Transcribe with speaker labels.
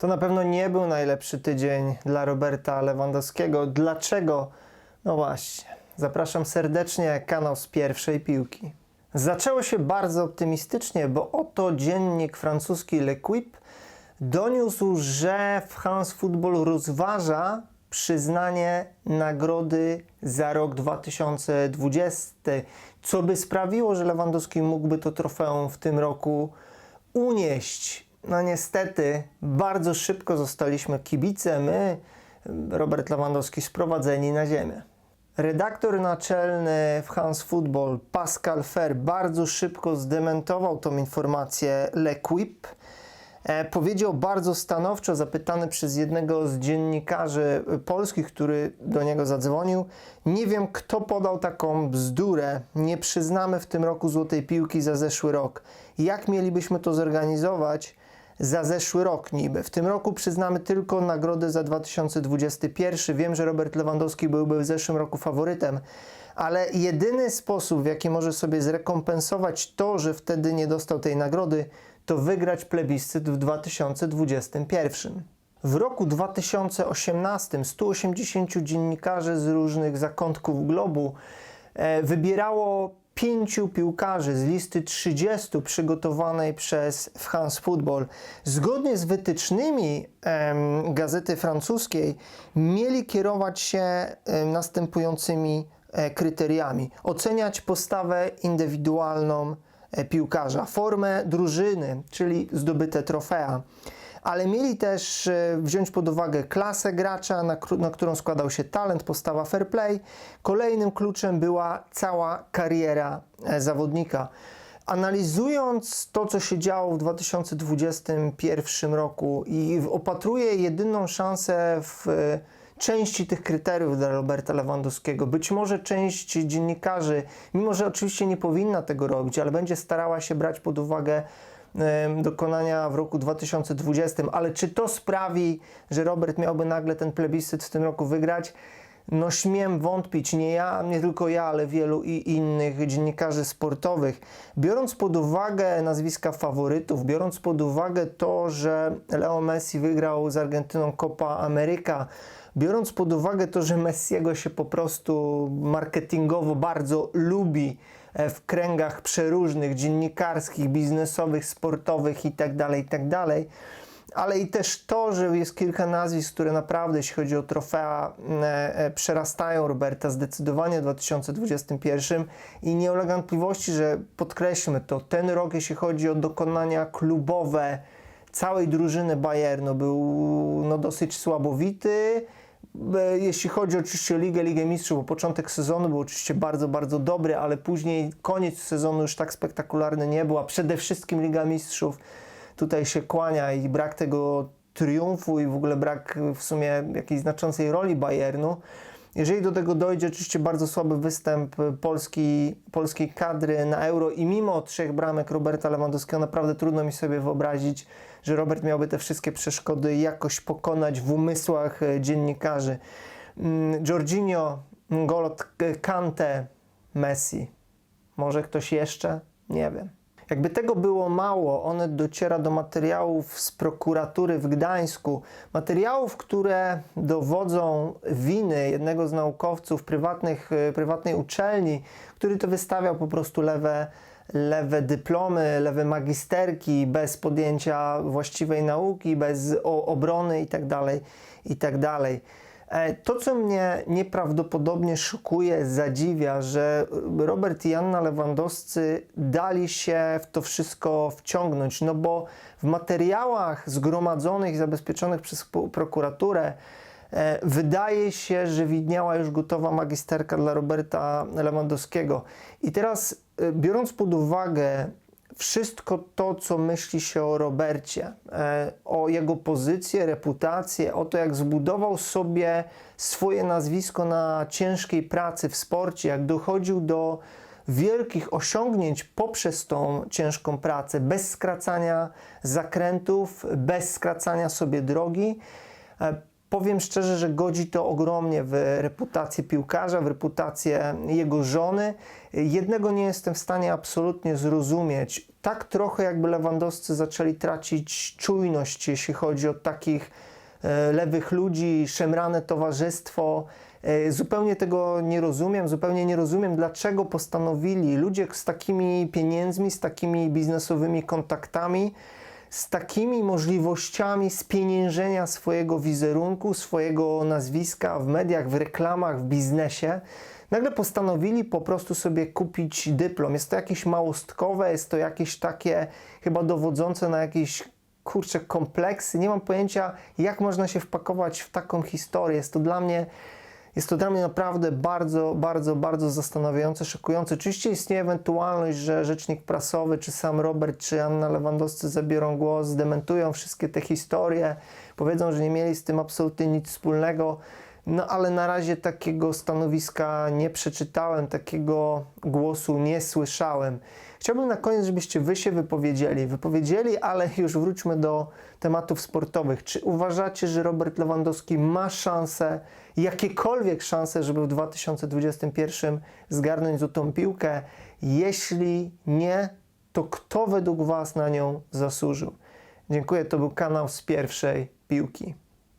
Speaker 1: To na pewno nie był najlepszy tydzień dla Roberta Lewandowskiego. Dlaczego? No właśnie. Zapraszam serdecznie, kanał z pierwszej piłki. Zaczęło się bardzo optymistycznie, bo oto dziennik francuski L'Equipe doniósł, że France Football rozważa przyznanie nagrody za rok 2020, co by sprawiło, że Lewandowski mógłby to trofeum w tym roku unieść. No niestety, bardzo szybko zostaliśmy kibice, my, Robert Lewandowski, sprowadzeni na ziemię. Redaktor naczelny w Hans Football, Pascal Fer, bardzo szybko zdementował tą informację L'Equipe. E, powiedział bardzo stanowczo, zapytany przez jednego z dziennikarzy polskich, który do niego zadzwonił: Nie wiem, kto podał taką bzdurę. Nie przyznamy w tym roku złotej piłki za zeszły rok. Jak mielibyśmy to zorganizować? Za zeszły rok niby. W tym roku przyznamy tylko nagrodę za 2021. Wiem, że Robert Lewandowski byłby w zeszłym roku faworytem, ale jedyny sposób, w jaki może sobie zrekompensować to, że wtedy nie dostał tej nagrody, to wygrać plebiscyt w 2021. W roku 2018 180 dziennikarzy z różnych zakątków globu e, wybierało pięciu piłkarzy z listy 30 przygotowanej przez France Football. Zgodnie z wytycznymi em, gazety francuskiej mieli kierować się em, następującymi e, kryteriami. Oceniać postawę indywidualną e, piłkarza, formę drużyny, czyli zdobyte trofea ale mieli też e, wziąć pod uwagę klasę gracza, na, na, którą składał się talent, postawa fair play. Kolejnym kluczem była cała kariera e, zawodnika. Analizując to, co się działo w 2021 roku i opatruję jedyną szansę w e, części tych kryteriów dla Roberta Lewandowskiego. Być może część dziennikarzy, mimo że oczywiście nie powinna tego robić, ale będzie starała się brać pod uwagę dokonania w roku 2020, ale czy to sprawi, że Robert miałby nagle ten plebiscyt w tym roku wygrać? No śmiem wątpić, nie ja, nie tylko ja, ale wielu i innych dziennikarzy sportowych. Biorąc pod uwagę nazwiska faworytów, biorąc pod uwagę to, że Leo Messi wygrał z Argentyną Copa America, biorąc pod uwagę to, że Messiego się po prostu marketingowo bardzo lubi, w kręgach przeróżnych, dziennikarskich, biznesowych, sportowych itd., tak itd., tak ale i też to, że jest kilka nazwisk, które naprawdę, jeśli chodzi o trofea, e, e, przerastają Roberta zdecydowanie w 2021 i nie ulega wątpliwości, że podkreślmy to, ten rok, jeśli chodzi o dokonania klubowe całej drużyny Bayernu, był no, dosyć słabowity, E, jeśli chodzi oczywiście o Ligę, Ligę Mistrzów, bo początek sezonu był oczywiście bardzo, bardzo dobry, ale później koniec sezonu już tak spektakularny nie był, a przede wszystkim Liga Mistrzów tutaj się kłania i brak tego triumfu i w ogóle brak w sumie jakiejś znaczącej roli Bayernu. Jeżeli do tego dojdzie, oczywiście bardzo słaby występ Polski, polskiej kadry na Euro i mimo trzech bramek Roberta Lewandowskiego naprawdę trudno mi sobie wyobrazić, że Robert miałby te wszystkie przeszkody jakoś pokonać w umysłach e, dziennikarzy. Mm, Jorginho, Golot, Kante, Messi. Może ktoś jeszcze? Nie wiem. Jakby tego było mało, one dociera do materiałów z prokuratury w Gdańsku, materiałów, które dowodzą winy jednego z naukowców prywatnych, e, prywatnej uczelni, który to wystawiał po prostu lewe, lewe dyplomy, lewe magisterki bez podjęcia właściwej nauki, bez obrony itd. Tak itd. Tak E, to, co mnie nieprawdopodobnie szokuje, zadziwia, że Robert i Anna Lewandowscy dali się w to wszystko wciągnąć, no bo w materiałach zgromadzonych i zabezpieczonych przez prokuraturę e, wydaje się, że widniała już gotowa magisterka dla Roberta Lewandowskiego. I teraz, biorąc pod uwagę wszystko to, co myśli się o Robercie, e, o jego pozycję, reputację, o to, jak zbudował sobie swoje nazwisko na ciężkiej pracy w sporcie, jak dochodził do wielkich osiągnięć poprzez tą ciężką pracę, bez skracania zakrętów, bez skracania sobie drogi. Powiem szczerze, że godzi to ogromnie w reputację piłkarza, w reputację jego żony. Jednego nie jestem w stanie absolutnie zrozumieć tak trochę jakby Lewandowscy zaczęli tracić czujność, jeśli chodzi o takich e, lewych ludzi, szemrane towarzystwo. E, Zupełnie tego nie rozumiem, zupełnie nie rozumiem, dlaczego postanowili ludzie z takimi pieniędzmi, z takimi biznesowymi kontaktami, z takimi możliwościami spieniężenia swojego wizerunku, swojego nazwiska w mediach, w reklamach, w biznesie, nagle postanowili po prostu sobie kupić dyplom. Jest to jakieś małostkowe, jest to jakieś takie chyba dowodzące na jakieś kurcze kompleksy. Nie mam pojęcia, jak można się wpakować w taką historię. Jest to dla mnie jest to dla mnie naprawdę bardzo, bardzo, bardzo zastanawiające, szokujące. Oczywiście istnieje ewentualność, że rzecznik prasowy, czy sam Robert, czy Anna Lewandowscy zabiorą głos, zdementują wszystkie te historie, powiedzą, że nie mieli z tym absolutnie nic wspólnego. No ale na razie takiego stanowiska nie przeczytałem, takiego głosu nie słyszałem. Chciałbym na koniec, żebyście wy się wypowiedzieli. Wypowiedzieli, ale już wróćmy do tematów sportowych. Czy uważacie, że Robert Lewandowski ma szansę, jakiekolwiek szanse, żeby w 2021 zgarnąć złotą piłkę? Jeśli nie, to kto według Was na nią zasłużył? Dziękuję, to był kanał z pierwszej piłki.